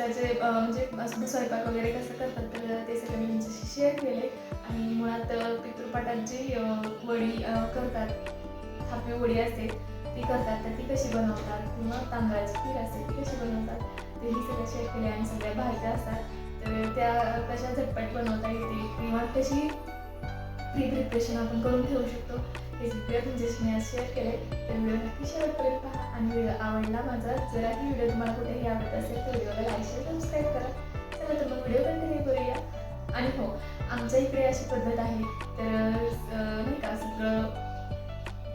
त्याचे म्हणजे असं स्वयंपाक वगैरे कसं करतात तर ते सगळं मी त्यांच्याशी शेअर केले आणि मुळात पितृपाटांची जी वडी करतात. थापी वडी असते ती करतात तर ती कशी बनवतात? किंवा तांदळाची खीर असते ती कशी बनवतात? तेही सगळं शेअर केले आणि सगळ्या भाज्या असतात. तर त्या कशा झटपट बनवता येते किंवा कशी प्री प्रिपरेशन आपण करून ठेवू शकतो हे सगळं तुमच्याशी मी शेअर केले तर व्हिडिओ नक्की शेवटपर्यंत पहा आणि व्हिडिओ आवडला माझा जरा ही व्हिडिओ तुम्हाला कुठेही आवडत असेल तर व्हिडिओला लाईक शेअर सबस्क्राईब करा चला तर मग व्हिडिओ कंटिन्यू करूया आणि हो आमच्या इकडे अशी पद्धत आहे तर नाही का सगळं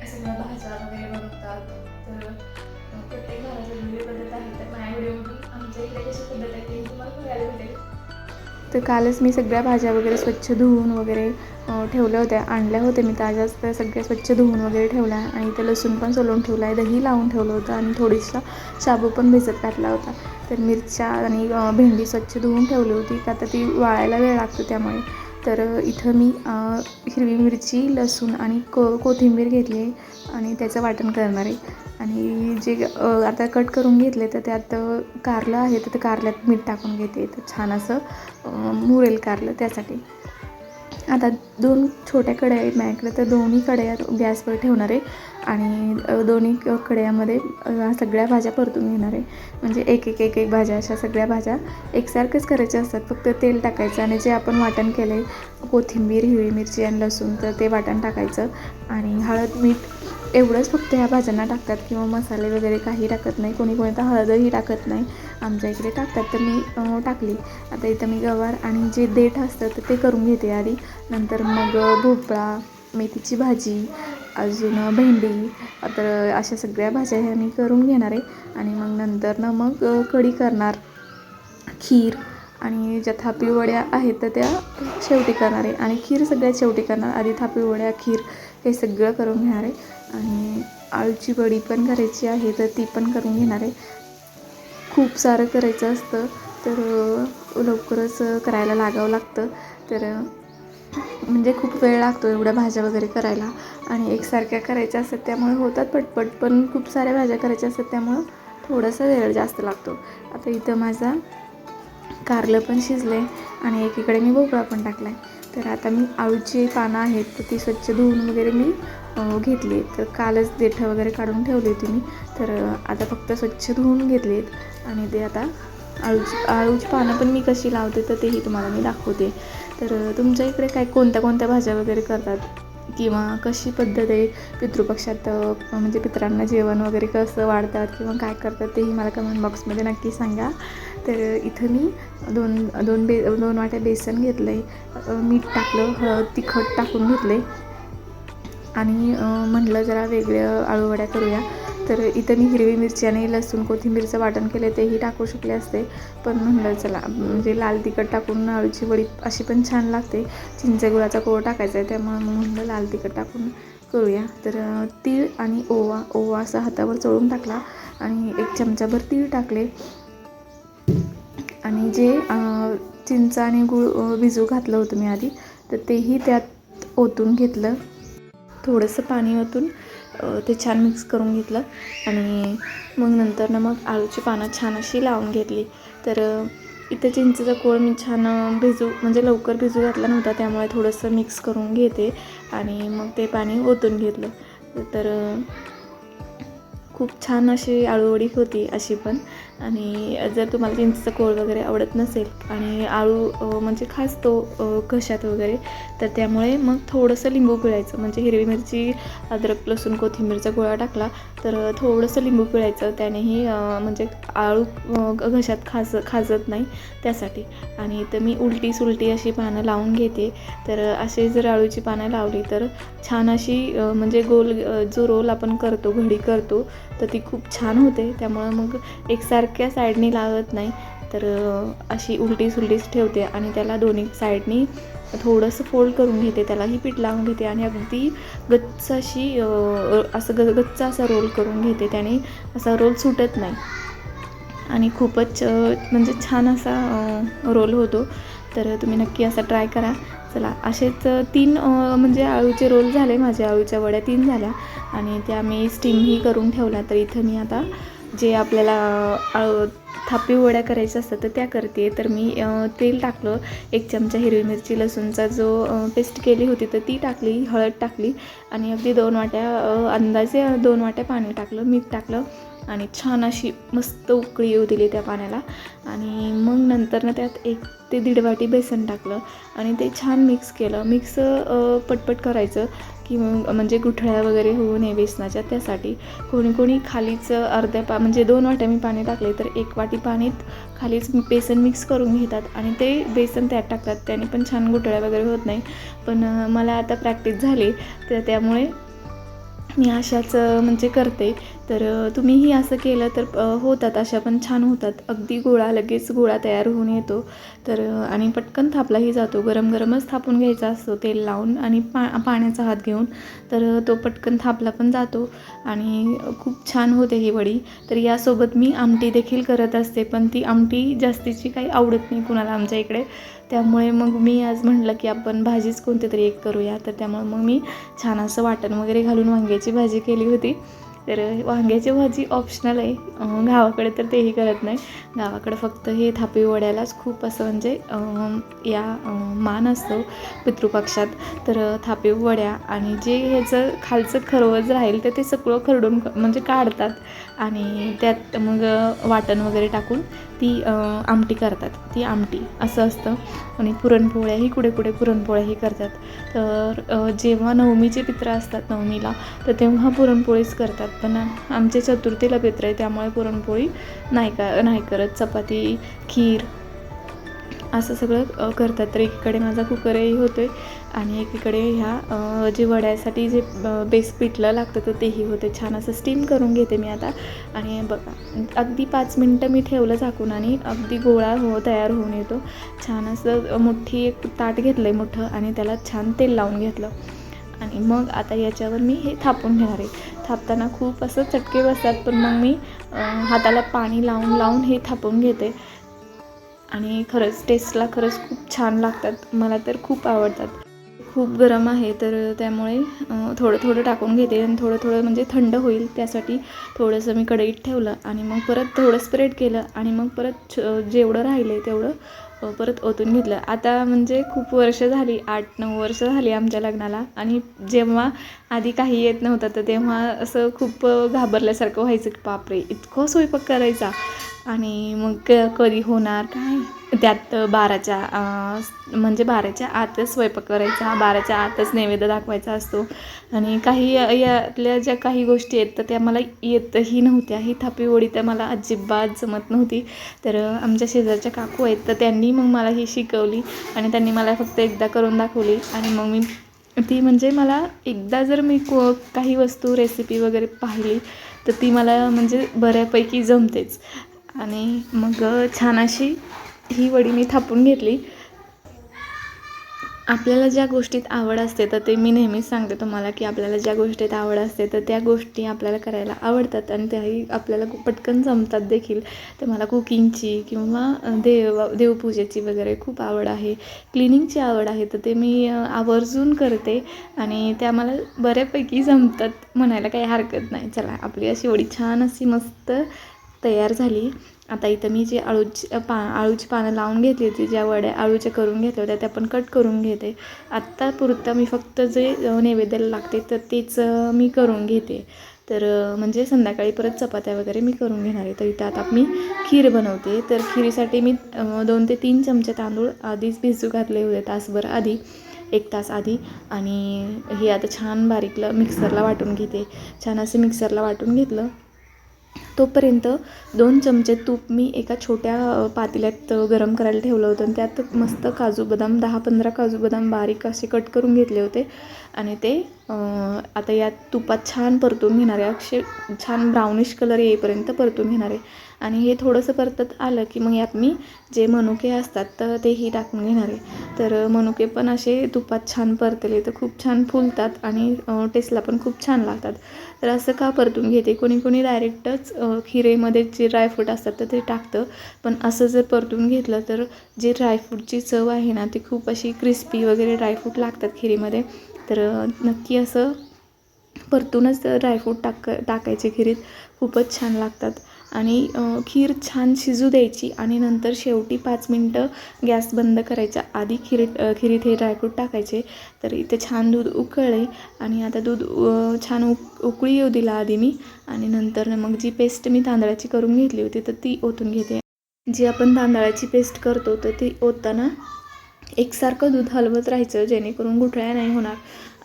सगळ्या भाज्या वगैरे बनवतात तर प्रत्येक घराची वेगळी पद्धत आहे तर माझ्या व्हिडिओमधून आमच्या इकडे कशी पद्धत आहे ते तुम्हाला बघायला भेटेल तर कालच मी सगळ्या भाज्या वगैरे स्वच्छ धुवून वगैरे ठेवल्या होत्या. आणल्या होत्या मी ताज्याच त्या सगळ्या स्वच्छ धुवून वगैरे ठेवल्या आणि ते लसूण पण सोलून ठेवला आहे दही लावून ठेवलं होतं आणि थोडीसा शाबू पण भिजत घातला होता. तर मिरच्या आणि भेंडी स्वच्छ धुवून ठेवली होती का तर ती वाळायला वेळ लागतो त्यामुळे. तर इथं मी हिरवी मिरची लसूण आणि को कोथिंबीर घेतली आहे आणि त्याचं वाटण करणार आहे. आणि जे आता कट करून घेतले तर त्यात कारलं आहे तर ते कारल्यात मीठ टाकून घेते. तर छान असं मुरेल कारलं त्यासाठी. आता दोन छोट्या कढया आहेत माझ्याकडे तर दोन्ही कढया गॅसवर ठेवणार आहे. आणि दोन्ही कढयामध्ये सगळ्या भाज्या परतून घेणार आहे. म्हणजे एक एक एक एक भाज्या अशा सगळ्या भाज्या एकसारखंच करायच्या असतात. फक्त तेल टाकायचं आणि जे आपण वाटण केलं आहे कोथिंबीर हिरवी मिरची आणि लसूण तर ते वाटण टाकायचं. आणि हळद मीठ एवढंच फक्त ह्या भाज्यांना टाकतात किंवा मसाले वगैरे काही टाकत नाही. कोणी कोणी तर हळदही टाकत नाही. आमच्या इकडे टाकतात तर मी टाकली. आता इथं मी गवार आणि जे देठ असतं तर ते करून घेते आधी. नंतर मग भोपळा मेथीची भाजी अजून भेंडी तर अशा सगळ्या भाज्या ह्या मी करून घेणार आहे. आणि मग नंतर ना मग कढी करणार खीर आणि ज्या थापी वड्या आहेत तर त्या शेवटी करणार आहे. आणि खीर सगळ्यात शेवटी करणार. आधी थापी वड्या खीर हे सगळं करून घेणार आहे. आणि आळूची वडी पण करायची आहे तर ती पण करून घेणार आहे. खूप सारं करायचं असतं तर लवकरच करायला लागावं लागतं. तर म्हणजे खूप वेळ लागतो एवढ्या भाज्या वगैरे करायला. आणि एकसारख्या करायच्या असतात त्यामुळे होतात पटपट पण खूप साऱ्या भाज्या करायच्या असतात त्यामुळं थोडासा वेळ जास्त लागतो. आता इथं माझा कारलं पण शिजलं आहे आणि एकीकडे मी भोपळा पण टाकला आहे तर आता मी आळूची पानं आहेत तर ती स्वच्छ धुवून वगैरे मी घेतली तर कालच देठं वगैरे काढून ठेवली होती मी. तर आता फक्त स्वच्छ धुवून घेतली आहेत आणि ते आता आळूची आळूची पानं पण मी कशी लावते तर तेही तुम्हाला मी दाखवते. तर तुमच्या इकडे काय कोणत्या कोणत्या भाज्या वगैरे करतात? किंवा कशी पद्धत आहे पितृपक्षात म्हणजे पितरांना जेवण वगैरे कसं वाढतात किंवा काय करतात तेही मला कमेंट बॉक्समध्ये नक्की सांगा. तर इथं मी दोन दोन बे दोन वाट्या बेसन घेतलं आहे मीठ टाकलं हळद तिखट टाकून घेतलं आहे आणि म्हटलं जरा वेगळं आळूवड्या करूया. तर इथं मी हिरवी मिरची आणि लसूण कोथिंबीरचं वाटण केले तेही टाकू शकले असते. पण म्हणलं चला म्हणजे लाल तिखट टाकून अळूची वडी अशी पण छान लागते. चिंचगुळाचा कोळ टाकायचा आहे त्यामुळे म्हणलं लाल तिखट टाकून करूया. तर तीळ आणि ओवा ओवा असा हातावर चोळून टाकला आणि एक चमचाभर तीळ टाकले. आणि जे चिंच आणि गूळ भिजू घातलं होतं मी आधी तर तेही त्यात ओतून घेतलं. थोडंसं पाणी ओतून ते छान मिक्स करून घेतलं. आणि मग नंतर ना मग आळूची पानं छान अशी लावून घेतली. तर इथे इथं चिंचेचा कोळ मी छान भिजू म्हणजे लवकर भिजू घातला नव्हता त्यामुळे थोडंसं मिक्स करून घेते. आणि मग ते पाणी ओतून घेतलं. तर खूप छान अशी आळूवडी होती अशी पण. आणि जर तुम्हाला चिंचेचा कोळ वगैरे आवडत नसेल आणि आळू म्हणजे खास तो घशात वगैरे तर त्यामुळे मग थोडंसं लिंबू पिळायचं. म्हणजे हिरवी मिरची अद्रक लसूण कोथिंबीरचा गोळा टाकला तर थोडंसं लिंबू पिळायचं. त्यानेही म्हणजे आळू घशात खाज खाजत नाही त्यासाठी. आणि तर मी उलटी सुलटी अशी पानं लावून घेते. तर असे जर आळूची पानं लावली तर छान अशी म्हणजे गोल जो रोल आपण करतो घडी करतो तर ती खूप छान होते. त्यामुळं मग सारख्या साईडनी लावत नाही. तर अशी उलटी सुलटीच ठेवते आणि त्याला दोन्ही साईडनी थोडंसं फोल्ड करून घेते. त्यालाही पीठ लावून घेते आणि अगदी गच्च अशी असं ग गच्च असा रोल करून घेते. त्याने असा रोल सुटत नाही. आणि खूपच म्हणजे छान असा रोल होतो. तर तुम्ही नक्की असा ट्राय करा. चला असेच तीन म्हणजे आळूचे रोल झाले माझ्या आळूच्या वड्या तीन झाल्या. आणि त्या मी स्टीमही करून ठेवल्या. तर इथं मी आता जे आपल्याला थापी वड्या करायच्या असतात तर त्या करते. तर मी तेल टाकलं. एक चमचा हिरवी मिरची लसूणचा जो पेस्ट केली होती तर ती टाकली हळद टाकली. आणि अगदी दोन वाट्या अंदाजे दोन वाट्या पाणी टाकलं मीठ टाकलं. आणि छान अशी मस्त उकळी येऊ दिली त्या पाण्याला. आणि मग नंतर ना त्यात एक ते दीड वाटी बेसन टाकलं आणि ते छान मिक्स केलं. मिक्स पटपट करायचं की मग म्हणजे गुठळ्या वगैरे होऊ नये बेसनाच्या त्यासाठी. कोणी कोणी खालीच अर्ध्या पा म्हणजे दोन वाट्या मी पाणी टाकले तर एक वाटी पाणीत खालीच बेसन मिक्स करून घेतात आणि ते बेसन त्यात टाकतात. त्याने पण छान गुठळ्या वगैरे होत नाही. पण मला आता प्रॅक्टिस झाली तर त्यामुळे मी अशाच म्हणजे करते. तर तुम्हीही असं केलं तर होतात. अशा पण छान होतात. अगदी गोळा लगेच गोळा तयार होऊन येतो. तर आणि पटकन थापलाही जातो. गरम गरमच थापून घ्यायचा असतो. तेल लावून आणि पा पाण्याचा हात घेऊन. तर तो पटकन थापला पण जातो. आणि खूप छान होते ही वडी. तर यासोबत मी आमटी देखील करत असते. पण ती आमटी जास्तीची काही आवडत नाही कुणाला आमच्या इकडे. त्यामुळे मग मी आज म्हटलं की आपण भाजीच कोणती तरी एक करूया. तर त्यामुळे मग मी छान असं वाटण वगैरे घालून वांग्याची भाजी केली होती. तर वांग्याची भाजी ऑप्शनल आहे. गावाकडे तर तेही करत नाही. गावाकडे फक्त हे थापी वड्यालाच खूप असं म्हणजे या मान असतो पितृपक्षात. तर थापी वड्या आणि जे ह्याचं खालचं खरवज राहील तर ते सगळं खरडून म्हणजे काढतात. आणि त्यात मग वाटण वगैरे टाकून ती आमटी करतात. ती आमटी असं असतं. आणि पुरणपोळ्याही कुठे कुठे पुरणपोळ्याही करतात. तर जेव्हा नवमीचे पित्र असतात नवमीला तर तेव्हा पुरणपोळीच करतात. पण आमचे चतुर्थीला पित्र आहे त्यामुळे पुरणपोळी नाही का नाही करत. चपाती खीर असं सगळं करतात. तर एकीकडे माझा कुकरही होतो आहे आणि एकीकडे ह्या जे वड्यासाठी जे बेस पिठलं लागतं तर तेही होते छान असं स्टीम करून घेते मी आता. आणि बघा अगदी पाच मिनटं मी ठेवलं झाकून आणि अगदी गोळा हो तयार होऊन येतो. छान असं मोठी एक ताट घेतलं आहे मोठं आणि त्याला छान तेल लावून घेतलं. आणि मग आता याच्यावर मी हे थापून घेणार आहे. थापताना खूप असं चटके बसतात पण मग मी हाताला पाणी लावून लावून हे थापून घेते. आणि खरंच टेस्टला खरंच खूप छान लागतात. मला तर खूप आवडतात. खूप गरम आहे तर त्यामुळे थोडं थोडं टाकून घेते आणि थोडं थोडं म्हणजे थंड होईल त्यासाठी थोडंसं मी कढईत ठेवलं आणि मग परत थोडं स्प्रेड केलं आणि मग परत छ- जेवढं राहिलं आहे तेवढं परत ओतून घेतलं. आता म्हणजे खूप वर्ष झाली आठ नऊ वर्ष झाली आमच्या लग्नाला. आणि जेव्हा आधी काही येत नव्हतं तर तेव्हा असं खूप घाबरल्यासारखं व्हायचं की बापरे इतकं स्वयंपाक करायचा. आणि मग क- कधी होणार काय? त्यात बाराच्या म्हणजे बाराच्या आतच स्वयंपाक करायचा बाराच्या आतच नैवेद्य दाखवायचा असतो. आणि काही या- यातल्या ज्या काही गोष्टी आहेत तर त्या मला येतही नव्हत्या. ही थापी वडी तर मला अजिबात जमत नव्हती. तर आमच्या शेजारच्या काकू आहेत तर त्यांनी मग मला ही शिकवली आणि त्यांनी मला फक्त एकदा करून दाखवली. आणि मग मी ती म्हणजे मला एकदा जर मी को काही वस्तू रेसिपी वगैरे पाहिली तर ती मला म्हणजे बऱ्यापैकी जमतेच. आणि मग छान अशी ही वडी मी थापून घेतली. आपल्याला ज्या गोष्टीत आवड असते तर ते मी नेहमीच सांगते तुम्हाला की आपल्याला ज्या गोष्टीत आवड असते तर त्या गोष्टी आपल्याला करायला आवडतात आणि त्याही आपल्याला खूप पटकन जमतात देखील. तर मला कुकिंगची किंवा देव देवपूजेची वगैरे खूप आवड आहे. क्लिनिंगची आवड आहे तर ते मी आवर्जून करते आणि त्या मला बऱ्यापैकी जमतात म्हणायला काही हरकत नाही. चला आपली अशी वडी छान अशी मस्त तयार झाली. आता इथं मी जे आळूची पा आळूची पानं लावून घेतली होती ज्या वड्या आळूच्या करून घेतल्या होत्या त्या पण कट करून घेते. आत्ता पुरतं मी फक्त जे नैवेद्याला लागते तर तेच मी करून घेते. तर म्हणजे संध्याकाळी परत चपात्या वगैरे मी करून घेणार आहे. तर इथं आता मी खीर बनवते. तर खिरीसाठी मी दोन ते तीन चमचे तांदूळ आधीच भिजू घातले होते तासभर आधी एक तास आधी. आणि हे आता छान बारीकला मिक्सरला वाटून घेते. छान असं मिक्सरला वाटून घेतलं तोपर्यंत दोन चमचे तूप मी एका छोट्या पातेल्यात गरम करायला ठेवलं होतं. आणि त्यात मस्त काजू बदाम दहा पंधरा काजू बदाम बारीक असे कट करून घेतले होते. आणि ते आता यात तुपात छान परतून घेणार आहे. अक्षय छान ब्राउनिश कलर येईपर्यंत परतून घेणार आहे. आणि हे थोडंसं परतत आलं की मग यात मी जे मनुके असतात तर तेही टाकून घेणार आहे. तर मनुके पण असे तुपात छान परतले तर खूप छान फुलतात आणि टेस्टला पण खूप छान लागतात. तर असं का परतून घेते? कोणी कोणी डायरेक्टच खिरेमध्ये जे ड्रायफ्रूट असतात तर ते टाकतं. पण असं जर परतून घेतलं तर जे ड्रायफ्रूटची चव आहे ना ती खूप अशी क्रिस्पी वगैरे ड्रायफ्रूट लागतात खिरीमध्ये. तर नक्की असं परतूनच ड्रायफ्रूट टाक टाकायचे खिरीत. खूपच छान लागतात. आणि खीर छान शिजू द्यायची आणि नंतर शेवटी पाच मिनटं गॅस बंद करायचा आधी खिरीत खिरीत हे ड्रायफ्रूट टाकायचे. तर इथे छान दूध उकळले आणि आता दूध छान उक उकळी येऊ दिला आधी मी. आणि नंतर मग जी पेस्ट मी तांदळाची करून घेतली होती तर ती ओतून घेते. जी आपण तांदळाची पेस्ट करतो तर ती ओतताना एकसारखं दूध हलवत राहायचं जेणेकरून गुठळ्या नाही होणार.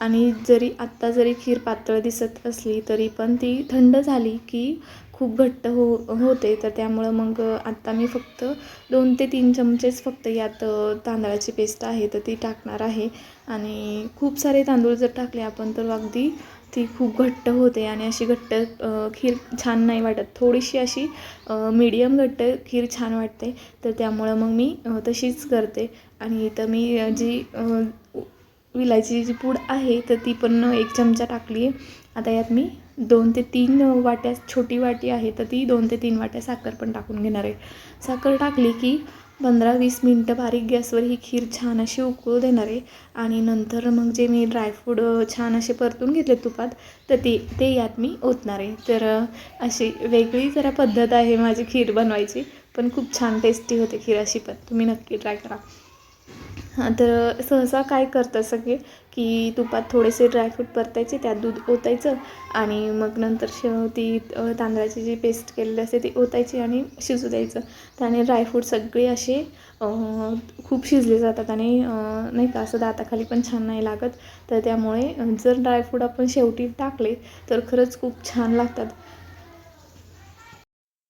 आणि जरी आत्ता जरी खीर पातळ दिसत असली तरी पण ती थंड झाली की खूप घट्ट हो होते. तर त्यामुळं मग आत्ता मी फक्त दोन ते तीन चमचेच फक्त यात तांदळाची पेस्ट आहे तर ती टाकणार आहे. आणि खूप सारे तांदूळ जर टाकले आपण तर अगदी ती खूप घट्ट होते आणि अशी घट्ट खीर छान नाही वाटत. थोडीशी अशी मीडियम घट्ट खीर छान वाटते. तर त्यामुळं मग मी तशीच करते. आणि इथं मी जी विलायची जी पूड आहे तर ती पण एक चमचा टाकली आहे आता यात मी दोन ते तीन वाट्या छोटी वाटी आहे तर ती दोन ते तीन वाट्या साखर पण टाकून घेणार आहे. साखर टाकली की पंधरा वीस मिनटं बारीक गॅसवर ही खीर छान अशी उकळू देणार आहे. आणि नंतर मग जे मी ड्रायफ्रूट छान असे परतून घेतले तुपात तर ते ते यात मी ओतणार आहे. तर अशी वेगळी जरा पद्धत आहे माझी खीर बनवायची पण खूप छान टेस्टी होते खीर अशी पण. तुम्ही नक्की ट्राय करा. तर सहसा काय करतं सगळे? की तुपात थोडेसे ड्रायफ्रूट परतायचे त्यात दूध ओतायचं आणि मग नंतर शेव ती तांदळाची जी पेस्ट केलेली असते ती ओतायची आणि शिजू द्यायचं. त्याने ड्रायफ्रूट सगळे असे खूप शिजले जातात आणि नाही का असं दाताखाली पण छान नाही लागत. तर त्यामुळे जर ड्रायफ्रूट आपण शेवटी टाकले तर खरंच खूप छान लागतात.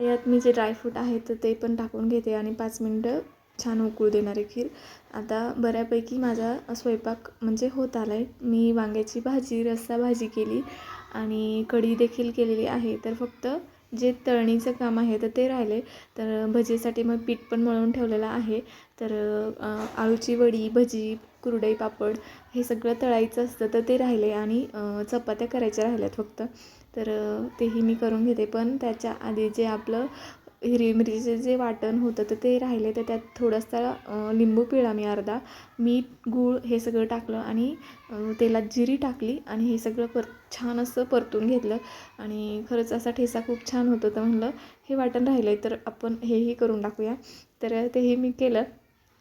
यात मी जे ड्रायफ्रूट आहे तर ते पण टाकून घेते आणि पाच मिनटं छान उकळू देणारे खीर. आता बऱ्यापैकी माझा स्वयंपाक म्हणजे होत आला आहे मी वांग्याची भाजी रस्सा भाजी केली आणि कढी देखील केलेली आहे. तर फक्त जे तळणीचं काम आहे तर ते राहिले तर भजीसाठी मग पीठ पण मळून ठेवलेलं आहे. तर आळूची वडी भजी कुरडई पापड हे सगळं तळायचं असतं तर ते राहिले आणि चपात्या करायच्या राहिल्यात फक्त. तर तेही मी करून घेते. पण त्याच्या आधी जे आपलं हिरवी मिरचीचे जे वाटण होतं तर ते राहिले तर त्यात थोडासा लिंबू पिळा मी अर्धा. मीठ गूळ हे सगळं टाकलं आणि तेलात जिरी टाकली आणि हे सगळं पर छान असं परतून घेतलं. आणि खरंच असा ठेसा खूप छान होतं तर म्हणलं हे वाटण राहिलं आहे तर आपण हेही करून टाकूया. तर तेही मी केलं.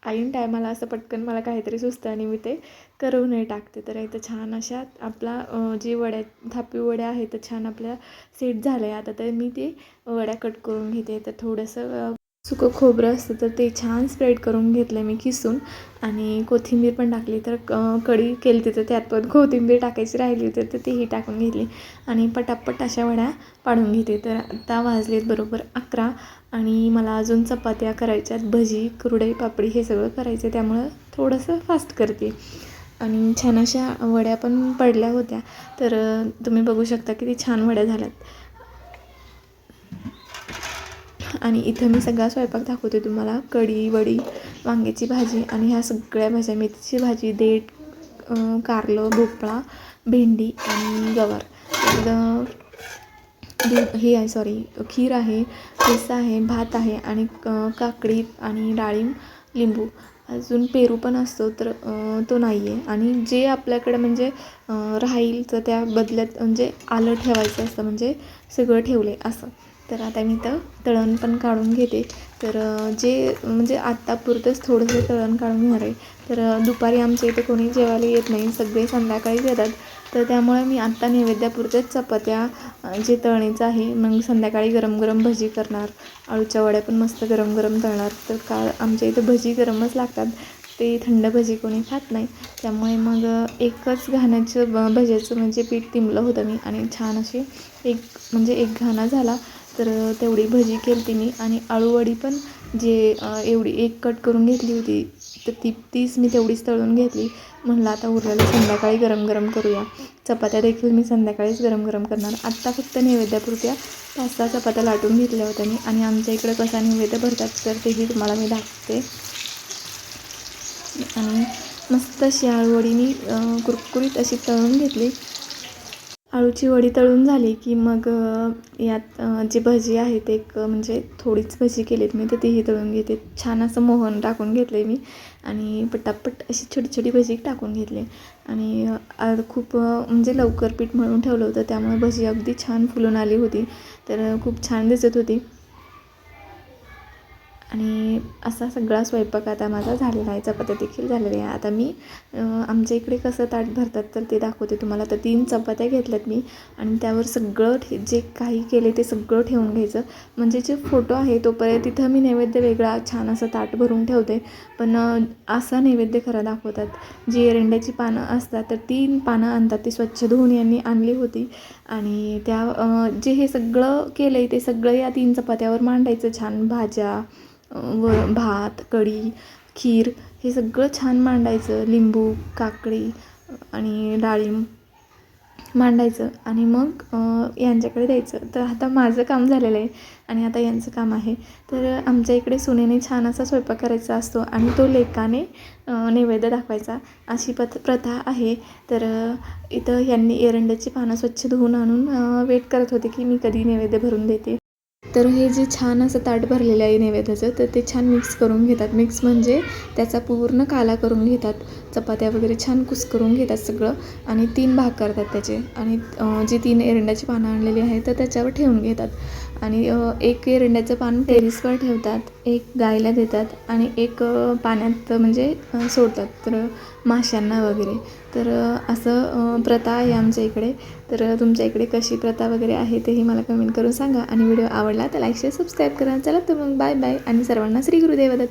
ऐन टायमाला असं पटकन मला काहीतरी सुचतं आणि मी ते करूनही टाकते. तर इथं छान अशा आपला जी वड्या थापी वड्या आहेत तर छान आपल्या सेट झालं आहे आता तर मी ते वड्या कट करून घेते. तर थोडंसं सुकं खोबरं असतं तर ते छान स्प्रेड करून घेतलं मी किसून. आणि कोथिंबीर पण टाकली तर क कढी केली तिथं त्यात पण कोथिंबीर टाकायची राहिली होती तर तीही टाकून घेतली. आणि पटापट अशा वड्या पाडून घेते तर आता वाजलेत बरोबर अकरा आणि मला अजून चपात्या करायच्यात भजी कुरडई पापडी हे सगळं करायचं आहे. त्यामुळं थोडंसं फास्ट करते. आणि छान अशा वड्या पण पडल्या होत्या. तर तुम्ही बघू शकता किती छान वड्या झाल्यात. आणि इथं मी सगळा स्वयंपाक दाखवते तुम्हाला. कढी वडी वांग्याची भाजी आणि ह्या सगळ्या भाज्या. मेथीची भाजी देठ कारलं भोपळा भेंडी आणि गवार. तर दूध हे आहे सॉरी खीर आहे ठेचा आहे भात आहे आणि काकडी आणि डाळिंब लिंबू. अजून पेरू पण असतो तर तो नाही आहे आणि जे आपल्याकडे म्हणजे राहील तर त्या बदल्यात म्हणजे आलं ठेवायचं असतं म्हणजे सगळं ठेवले असं. तर आता मी तर तळण पण काढून घेते. तर जे म्हणजे आत्तापुरतंच थोडंसं तळण काढून घेणार आहे. तर दुपारी आमच्या इथे कोणी जेवायला येत नाही सगळे संध्याकाळीच येतात. तर त्यामुळे मी आत्ता नैवेद्यापुरत्याच चपात्या जे तळणीचं आहे मग संध्याकाळी गरम गरम भजी करणार. आळूच्या वड्या पण मस्त गरम गरम तळणार. तर का आमच्या इथं भजी गरमच लागतात. ते थंड भजी कोणी खात नाही. त्यामुळे मग एकच घाण्याचं ब भज्याचं म्हणजे पीठ तिंबलं होतं मी. आणि छान असे एक म्हणजे एक घाणा झाला. तर तेवढी भजी केली मी आणि आळूवडी पण जे एवढी एक कट करून घेतली होती तर ती तीच मी तेवढीच तळून घेतली. म्हणलं आता उरलेलं संध्याकाळी गरम गरम करूया. चपात्या देखील मी संध्याकाळीच गरम गरम करणार. आत्ता फक्त नैवेद्यापुरत्या पाच सहा चपात्या लाटून घेतल्या होत्या मी आणि आमच्या इकडे कसा नैवेद्य भरतात तर तेही तुम्हाला मी दाखवते. आणि मस्त अशी आळूवडी मी कुरकुरीत अशी तळून घेतली. आळूची वडी तळून झाली की मग यात जी भजी आहे ते एक म्हणजे थोडीच भजी केलीत मी तर तीही तळून घेते. छान असं मोहन टाकून घेतले मी आणि पटापट अशी छोटी छोटी भजी टाकून घेतली. आणि खूप म्हणजे लवकर पीठ मळून ठेवलं होतं त्यामुळे भजी अगदी छान फुलून आली होती. तर खूप छान दिसत होती. आणि असा सगळा स्वयंपाक आता माझा झालेला आहे. चपात्या देखील झालेल्या आहे आता मी आमच्या इकडे कसं ताट भरतात तर ते दाखवते तुम्हाला. तर तीन चपात्या घेतल्यात मी आणि त्यावर सगळं ठे जे काही केले ते सगळं ठेवून घ्यायचं. म्हणजे जे फोटो आहे तोपर्यंत तिथं मी नैवेद्य वेगळा छान असं ताट भरून ठेवते. पण असा नैवेद्य खरा दाखवतात. जी एरंड्याची पानं असतात तर तीन पानं आणतात. ती स्वच्छ धुवून यांनी आणली होती. आणि त्या जे हे सगळं केलं आहे ते सगळं या तीन चपात्यावर मांडायचं. छान भाज्या व भात कढी खीर हे सगळं छान मांडायचं. लिंबू काकडी आणि डाळिंब मांडायचं. आणि मग यांच्याकडे द्यायचं. तर आता माझं काम झालेलं आहे आणि आता यांचं काम आहे. तर आमच्या इकडे सुनेने छान असा स्वयंपाक करायचा असतो आणि तो लेकाने नैवेद्य दाखवायचा. अशी पथ प्रथा आहे. तर इथं यांनी एरंड्याची पानं स्वच्छ धुवून आणून वेट करत होते की मी कधी नैवेद्य भरून देते. तर हे जे छान असं ताट भरलेलं आहे नैवेद्याचं तर ते छान मिक्स करून घेतात. मिक्स म्हणजे त्याचा पूर्ण काला करून घेतात चपात्या वगैरे छान कुस्करून घेतात सगळं आणि तीन भाग करतात त्याचे. आणि जी तीन एरंडाची पानं आणलेली आहेत तर त्याच्यावर ठेवून घेतात. आणि एक एरंड्याचं पान टेरिसवर ठेवतात एक गायला देतात आणि एक पाण्यात म्हणजे सोडतात तर माशांना वगैरे. तर असं प्रथा आहे आमच्या इकडे. तर तुमच्या इकडे कशी प्रथा वगैरे आहे तेही मला कमेंट करून सांगा. आणि व्हिडिओ आवडला तर लाईक शेअर सबस्क्राईब करा. चला तर मग बाय बाय. आणि सर्वांना श्री गुरुदेव दत्त